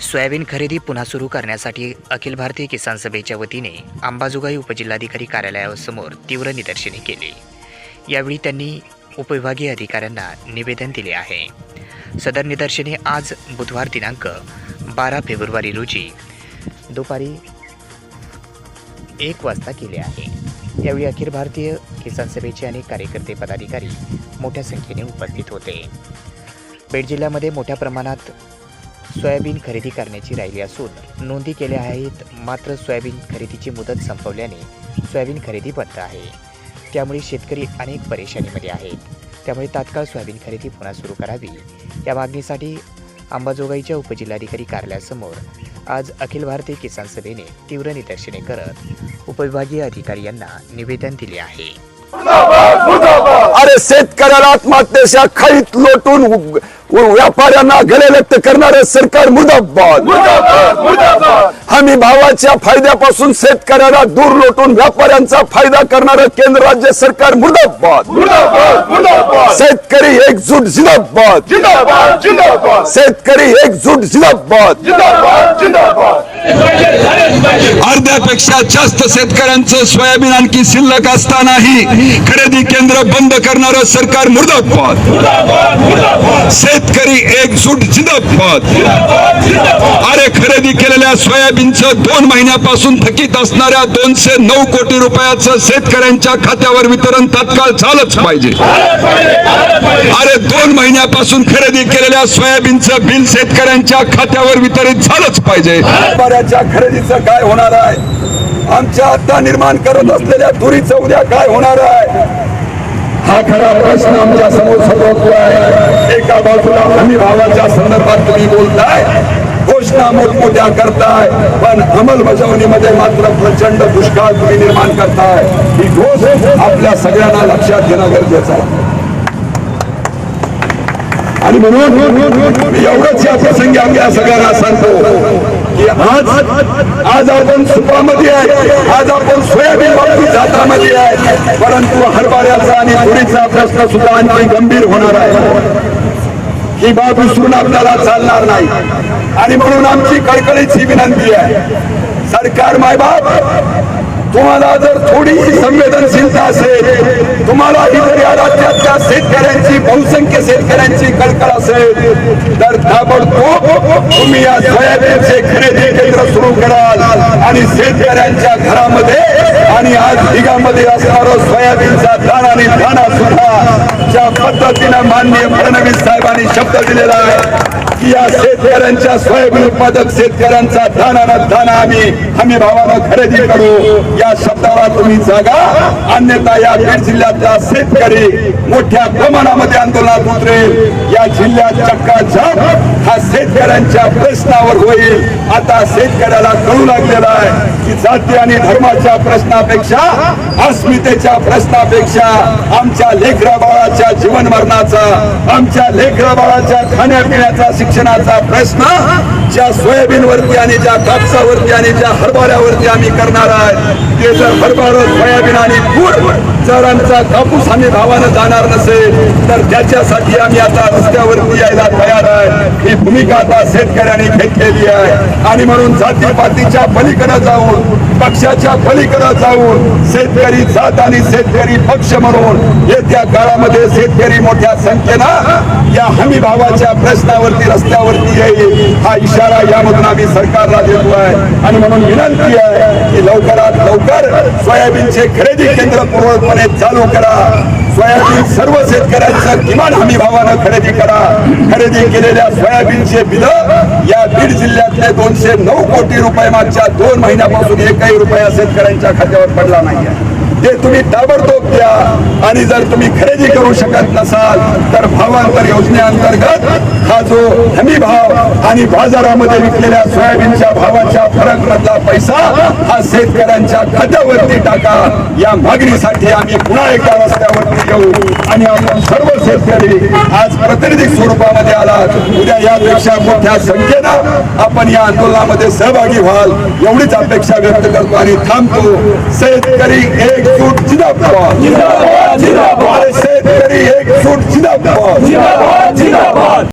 Soybean खरेदी पुन्हा सुरू करण्यासाठी अखिल भारतीय किसान सभेच्या वतीने अंबाजोगाई उपजिल्हाधिकारी कार्यालयासमोर तीव्र निदर्शने केली. यावेळी त्यांनी उपविभागीय अधिकाऱ्यांना निवेदन दिले आहे. सदर निदर्शने आज बुधवार दिनांक बारा फेब्रुवारी रोजी दुपारी एक वाजता केले आहे. यावेळी अखिल भारतीय किसान सभेचे अनेक कार्यकर्ते पदाधिकारी मोठ्या संख्येने उपस्थित होते. बीड जिल्ह्यामध्ये मोठ्या प्रमाणात सोयाबीन खरेदी करण्याची राहिली असून नोंदी केल्या आहेत मात्र सोयाबीन खरेदीची मुदत संपवल्याने सोयाबीन खरेदी बंद आहे. त्यामुळे शेतकरी अनेक परेशानीमध्ये आहेत. त्यामुळे तात्काळ सोयाबीन खरेदी पुन्हा सुरू करावी या मागणीसाठी अंबाजोगाईच्या उपजिल्हाधिकारी कार्यालयासमोर आज अखिल भारतीय किसान सभेने तीव्र निदर्शने करत उपविभागीय अधिकारी यांना निवेदन दिले आहे. अरे शेतकऱ्याला आत्महत्येच्या खाईत लोटून व्यापाऱ्यांना गले व्यक्त करणारे सरकार मुदब्बाद हमी भावाच्या फायद्यापासून शेतकऱ्याला दूर लोटून व्यापाऱ्यांचा फायदा करणारं केंद्र राज्य सरकार मुर्दाबाद शेतकरी एकजूट जिंदाबाद शेतकरी एकजूट जिंदाबाद. अर्ध्यापेक्षा जास्त शेतकऱ्यांचं सोयाबीन आणखी शिल्लक असतानाही खरेदी केंद्र बंद करणार सरकार मुर्दाबाद. शेतकरी एकजूट जिंदाबाद. अरे खरेदी केलेल्या सोयाबीनचं दोन महिन्यापासून थकीत असणाऱ्या दोनशे नऊ कोटी रुपयाचं शेतकऱ्यांच्या खात्यावर वितरण तात्काळ झालंच पाहिजे. अरे दोन महिन्यापासून खरेदी केलेल्या सोयाबीनचं बिल शेतकऱ्यांच्या खात्यावर वितरित झालंच पाहिजे. बऱ्याच्या खरेदीचं काय होणार आहे? आमच्या आता निर्माण करत असलेल्या तुरीचं उद्या काय होणार आहे? हा खरा प्रश्न आमच्यासमोर समोर आहे. एका बाजूला हमी भावाच्या संदर्भात तुम्ही बोलताय घोषणा मोठमोठ्या करताय पण अंमलबजावणीमध्ये मात्र प्रचंड दुष्काळ तुम्ही निर्माण करताय. ही घोष आपल्या सगळ्यांना लक्षात घेणं गरजेचं आहे. आणि म्हणून मी एवढंच या प्रसंगी आम्ही सगळ्यांना सांगतो. की आज आज आपण सुपामध्ये आहे. आज आपण सोयाबीन बाबतीत जातामध्ये आहे. परंतु हरभऱ्याचा आणि तुरीचा प्रश्न सुद्धा आणखी गंभीर होणार आहे. ही बाब विसरून आपल्याला चालणार नाही. आणि म्हणून आमची कडकडीची विनंती आहे. सरकार मायबाप तुम्हाला जर थोडी संवेदनशीलता असेल या शेतकऱ्यांची बहुसंख्य शेतकऱ्यांची कळकळ असेल तर ताबडतोब तुम्ही या सोयाबीनचे खरेदी केंद्र सुरू कराल आणि शेतकऱ्यांच्या घरामध्ये आणि आज ढिगामध्ये असणारं सोयाबीनचा दाणा आणि दाणा सुद्धा ज्या पद्धतीनं माननीय फडणवीस साहेबांनी शब्द दिलेला आहे की या शेतकऱ्यांच्या सोयाबीन उत्पादक शेतकऱ्यांचा दाना न दाना आम्ही हमी भावानं खरेदी करू. या शब्दाला तुम्ही जागा अन्यथा या बीड जिल्ह्यातला शेतकरी मोठ्या प्रमाणामध्ये आंदोलनात उतरेल. या जिल्ह्यात चक्काजाम हा शेतकऱ्यांच्या प्रश्नावर होईल. आता शेतकऱ्याला कळू लागलेला आहे की जाती आणि धर्माच्या प्रश्ना प्रश्नापेक्षा अस्मितेच्या प्रश्नापेक्षा आमच्या लेकरा बाळाच्या जीवन मरणाचा आमच्या लेकरा बाळाच्या खाण्यापिण्याचा शिक्षणाचा प्रश्न ज्या सोयाबीन वरती आणि ज्या कापसावरती आणि ज्या हरभऱ्यावरती आम्ही करणार आहे ते जर हरभर सोयाबीन आणि तूर जर आमचा कापूस आम्ही भावानं जाणार नसेल तर त्याच्यासाठी आम्ही आता रस्त्यावरती यायला तयार आहे ही भूमिका आता शेतकऱ्यांनी घेतलेली आहे. आणि म्हणून जातीपातीच्या पलीकडे जाऊन पक्षाच्या पलीकडे जाऊन शेतकरी जात आणि शेतकरी पक्ष म्हणून येत्या काळामध्ये शेतकरी मोठ्या संख्येनं या हमी भावाच्या प्रश्नावरती रस्त्यावरती येईल. हा इशारा यामधून आम्ही सरकारला देतो आहे. आणि म्हणून विनंती आहे की लवकरात लवकर सोयाबीनचे खरेदी केंद्र पूर्णपणे चालू करा. सोयाबीन सर्व शेतकऱ्यांच्या किमान हमी भावानं खरेदी करा. खरेदी केलेल्या सोयाबीनचे बिल या बीड जिल्ह्यातले दोनशे नऊ कोटी रुपये मागच्या दोन महिन्यापासून एकही रुपया शेतकऱ्यांच्या खात्यावर पडला नाहीये. ते तुम्ही ताबडतोब द्या आणि जर तुम्ही खरेदी करू शकत नसाल तर भावांतर योजनेअंतर्गत हा जो हमी भाव आणि बाजारामध्ये विकलेल्या सोयाबीनच्या भावाच्या फरक मधला पैसा हा शेतकऱ्यांच्या खात्यावरती टाका. या मागणीसाठी आम्ही पुन्हा एका रस्त्यावरती येऊ आणि आपण सर्व शेतकरी आज प्रातिनिधिक स्वरूपामध्ये आलात. उद्या यापेक्षा मोठ्या संख्येनं आपण या आंदोलनामध्ये सहभागी व्हाल. एवढीच अपेक्षा व्यक्त करतो आणि थांबतो. शेतकरी एक एकजूट जिंदाबाद जिंदाबाद जिंदाबाद शेतकरी एकजूट जिंदाबाद जिंदाबाद जिंदाबाद